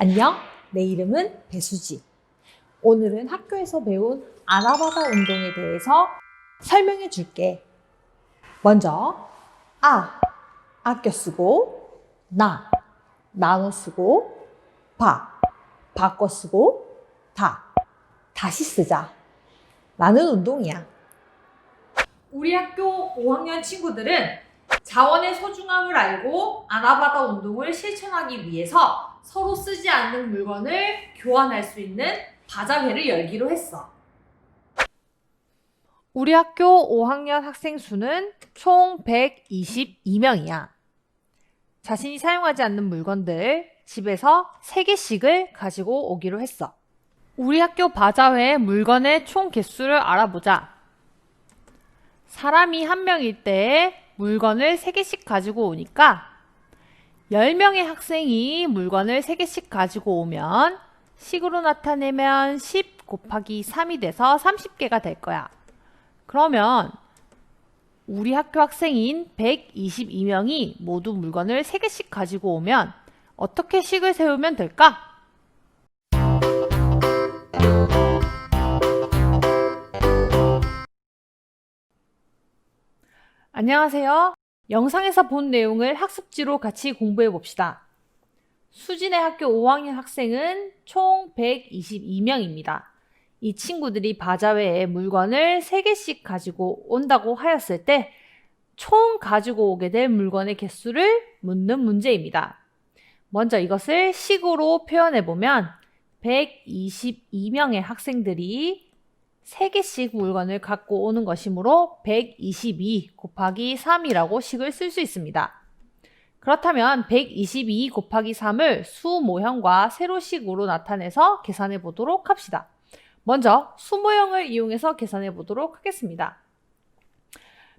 안녕, 내 이름은 배수지. 오늘은 학교에서 배운 아나바다 운동에 대해서 설명해 줄게. 먼저, 아, 아껴 쓰고, 나, 나눠 쓰고, 바, 바꿔 쓰고, 다, 다시 쓰자. 라는 운동이야. 우리 학교 5학년 친구들은 자원의 소중함을 알고 아나바다 운동을 실천하기 위해서 서로 쓰지 않는 물건을 교환할 수 있는 바자회를 열기로 했어. 우리 학교 5학년 학생 수는 총 122명이야. 자신이 사용하지 않는 물건들 집에서 3개씩을 가지고 오기로 했어. 우리 학교 바자회 물건의 총 개수를 알아보자. 사람이 한 명일 때 물건을 3개씩 가지고 오니까 10명의 학생이 물건을 3개씩 가지고 오면 식으로 나타내면 10 곱하기 3이 돼서 30개가 될 거야. 그러면 우리 학교 학생인 122명이 모두 물건을 3개씩 가지고 오면 어떻게 식을 세우면 될까? 안녕하세요. 영상에서 본 내용을 학습지로 같이 공부해 봅시다. 수진의 학교 5학년 학생은 총 122명입니다. 이 친구들이 바자회에 물건을 3개씩 가지고 온다고 하였을 때 총 가지고 오게 될 물건의 개수를 묻는 문제입니다. 먼저 이것을 식으로 표현해 보면 122명의 학생들이 3개씩 물건을 갖고 오는 것이므로 122 곱하기 3이라고 식을 쓸 수 있습니다. 그렇다면 122 곱하기 3을 수 모형과 세로식으로 나타내서 계산해 보도록 합시다. 먼저 수 모형을 이용해서 계산해 보도록 하겠습니다.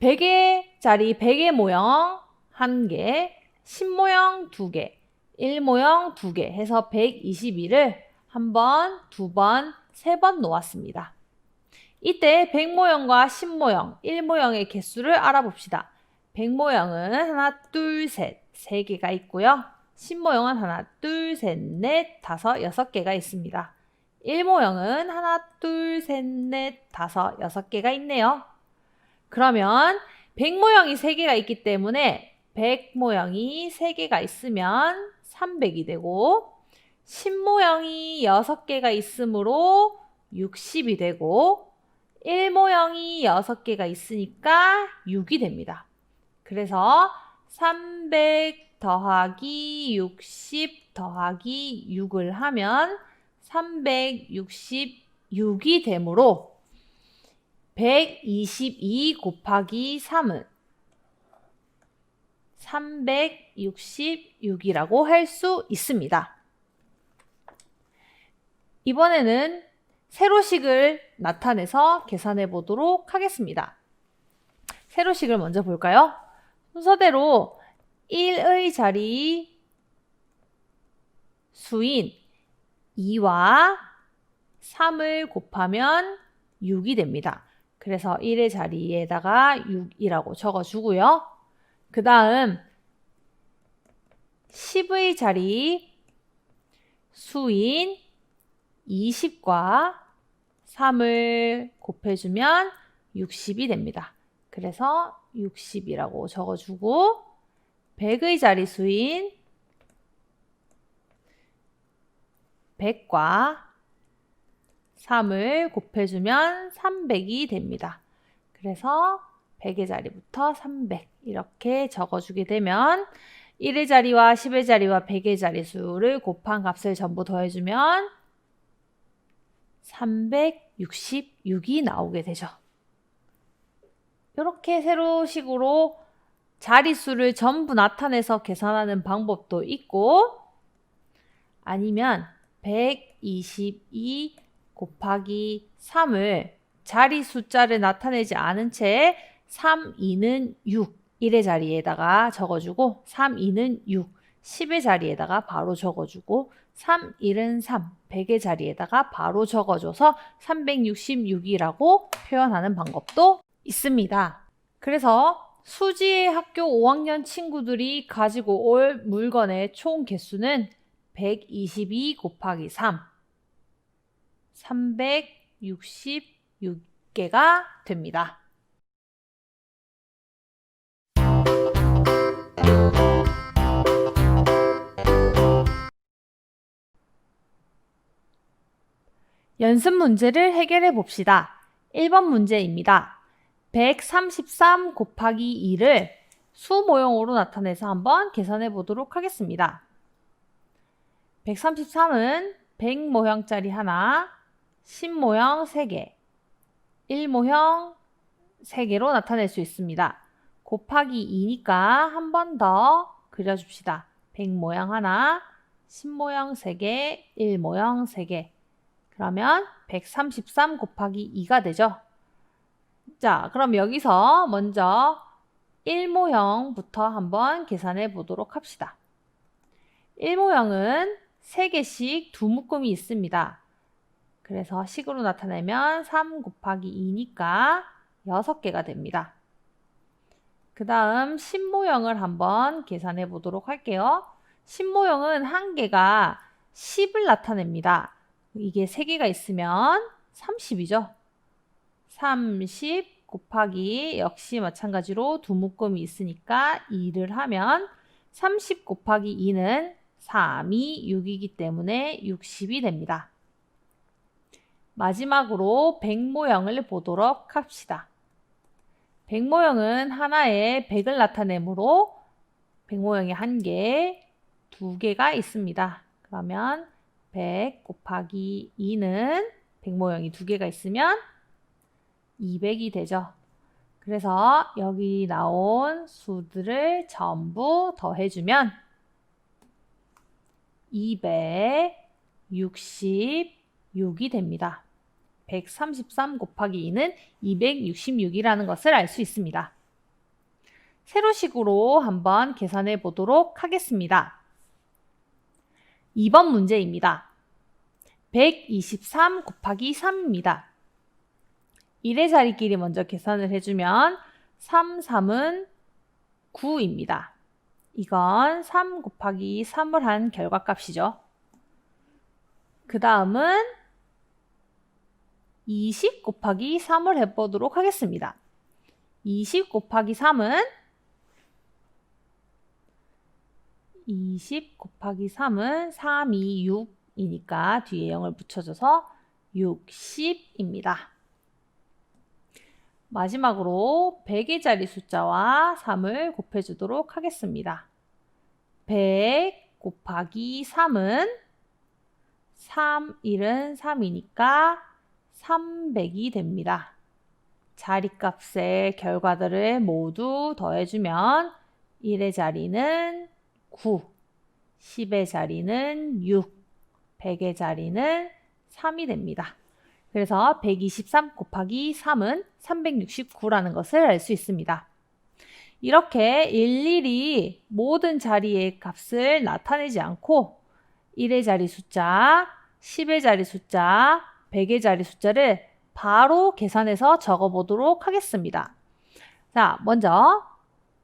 100개짜리 100의 모형 1개, 10모형 2개, 1모형 2개 해서 122를 한 번, 두 번, 세 번 놓았습니다. 이때 100모형과 10모형, 1모형의 개수를 알아봅시다. 100모형은 하나, 둘, 셋, 세 개가 있고요. 10모형은 하나, 둘, 셋, 넷, 다섯, 여섯 개가 있습니다. 1모형은 하나, 둘, 셋, 넷, 다섯, 여섯 개가 있네요. 그러면 100모형이 3개가 있기 때문에 100모형이 3개가 있으면 300이 되고 10모형이 6개가 있으므로 60이 되고 1모형이 6개가 있으니까 6이 됩니다. 그래서 300 더하기 60 더하기 6을 하면 366이 되므로 122 곱하기 3은 366이라고 할 수 있습니다. 이번에는 세로식을 나타내서 계산해 보도록 하겠습니다. 세로식을 먼저 볼까요? 순서대로 1의 자리 수인 2와 3을 곱하면 6이 됩니다. 그래서 1의 자리에다가 6이라고 적어주고요. 그 다음 10의 자리 수인 20과 3을 곱해주면 60이 됩니다. 그래서 60이라고 적어주고 100의 자리 수인 100과 3을 곱해주면 300이 됩니다. 그래서 100의 자리부터 300 이렇게 적어주게 되면 1의 자리와 10의 자리와 100의 자리 수를 곱한 값을 전부 더해주면 366이 나오게 되죠. 이렇게 세로식으로 자리수를 전부 나타내서 계산하는 방법도 있고 아니면 122 곱하기 3을 자리 숫자를 나타내지 않은 채 3, 2는 6, 1의 자리에다가 적어주고 3, 2는 6, 10의 자리에다가 바로 적어주고 3, 1은 3, 100의 자리에다가 바로 적어줘서 366이라고 표현하는 방법도 있습니다. 그래서 수지의 학교 5학년 친구들이 가지고 올 물건의 총 개수는 122 곱하기 3. 366개가 됩니다. 연습 문제를 해결해 봅시다. 1번 문제입니다. 133 곱하기 2를 수 모형으로 나타내서 한번 계산해 보도록 하겠습니다. 133은 100 모형짜리 하나, 10 모형 3개, 1 모형 3개로 나타낼 수 있습니다. 곱하기 2니까 한 번 더 그려줍시다. 100 모형 하나, 10 모형 3개, 1 모형 3개. 그러면 133 곱하기 2가 되죠. 자, 그럼 여기서 먼저 1모형부터 한번 계산해 보도록 합시다. 1모형은 3개씩 두 묶음이 있습니다. 그래서 식으로 나타내면 3 곱하기 2니까 6개가 됩니다. 그 다음 10모형을 한번 계산해 보도록 할게요. 10모형은 한 개가 10을 나타냅니다. 이게 3개가 있으면 30이죠. 30 곱하기 역시 마찬가지로 두 묶음이 있으니까 2를 하면 30 곱하기 2는 3이 6이기 때문에 60이 됩니다. 마지막으로 100 모형을 보도록 합시다. 100 모형은 하나에 100을 나타내므로 100 모형이 한 개, 두 개가 있습니다. 그러면 100 곱하기 2는 100 모형이 두 개가 있으면 200이 되죠. 그래서 여기 나온 수들을 전부 더해주면 266이 됩니다. 133 곱하기 2는 266이라는 것을 알 수 있습니다. 세로식으로 한번 계산해 보도록 하겠습니다. 2번 문제입니다. 123 곱하기 3입니다. 1의 자리끼리 먼저 계산을 해주면 3, 3은 9입니다. 이건 3 곱하기 3을 한 결과값이죠. 그 다음은 20 곱하기 3을 해보도록 하겠습니다. 20 곱하기 3은 20 곱하기 3은 3, 2, 6이니까 뒤에 0을 붙여줘서 60입니다. 마지막으로 100의 자리 숫자와 3을 곱해주도록 하겠습니다. 100 곱하기 3은 3, 1은 3이니까 300이 됩니다. 자리값의 결과들을 모두 더해주면 1의 자리는 9, 10의 자리는 6, 100의 자리는 3이 됩니다. 그래서 123 곱하기 3은 369라는 것을 알 수 있습니다. 이렇게 일일이 모든 자리의 값을 나타내지 않고 1의 자리 숫자, 10의 자리 숫자, 100의 자리 숫자를 바로 계산해서 적어보도록 하겠습니다. 자, 먼저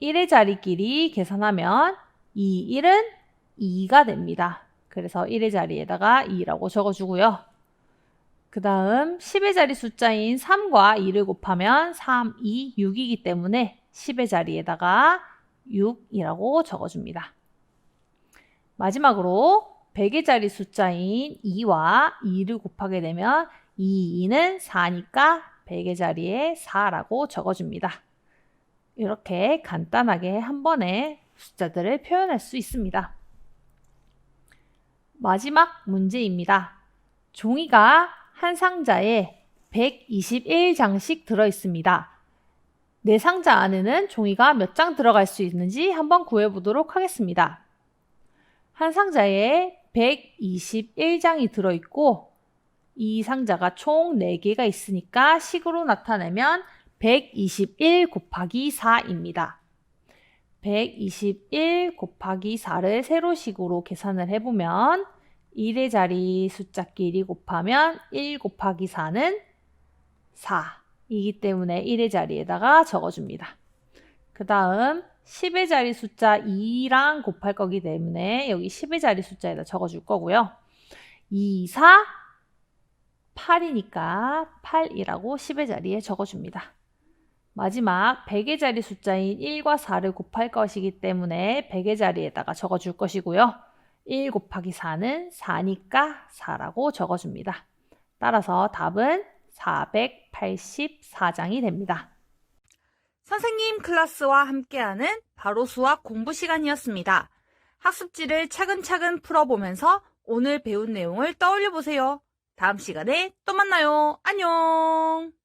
1의 자리끼리 계산하면 2, 1은 2가 됩니다. 그래서 1의 자리에다가 2라고 적어주고요. 그 다음 10의 자리 숫자인 3과 2를 곱하면 3, 2, 6이기 때문에 10의 자리에다가 6이라고 적어줍니다. 마지막으로 100의 자리 숫자인 2와 2를 곱하게 되면 2, 2는 4니까 100의 자리에 4라고 적어줍니다. 이렇게 간단하게 한 번에 숫자들을 표현할 수 있습니다. 마지막 문제입니다. 종이가 한 상자에 121장씩 들어 있습니다. 내 상자 안에는 종이가 몇 장 들어갈 수 있는지 한번 구해보도록 하겠습니다. 한 상자에 121장이 들어있고 이 상자가 총 4개가 있으니까 식으로 나타내면 121 곱하기 4입니다. 121 곱하기 4를 세로식으로 계산을 해보면 1의 자리 숫자끼리 곱하면 1 곱하기 4는 4이기 때문에 1의 자리에다가 적어줍니다. 그 다음 10의 자리 숫자 2랑 곱할 거기 때문에 여기 10의 자리 숫자에다 적어줄 거고요. 2, 4, 8이니까 8이라고 10의 자리에 적어줍니다. 마지막 100의 자리 숫자인 1과 4를 곱할 것이기 때문에 100의 자리에다가 적어줄 것이고요. 1 곱하기 4는 4니까 4라고 적어줍니다. 따라서 답은 484장이 됩니다. 선생님 클래스와 함께하는 바로 수학 공부 시간이었습니다. 학습지를 차근차근 풀어보면서 오늘 배운 내용을 떠올려 보세요. 다음 시간에 또 만나요. 안녕!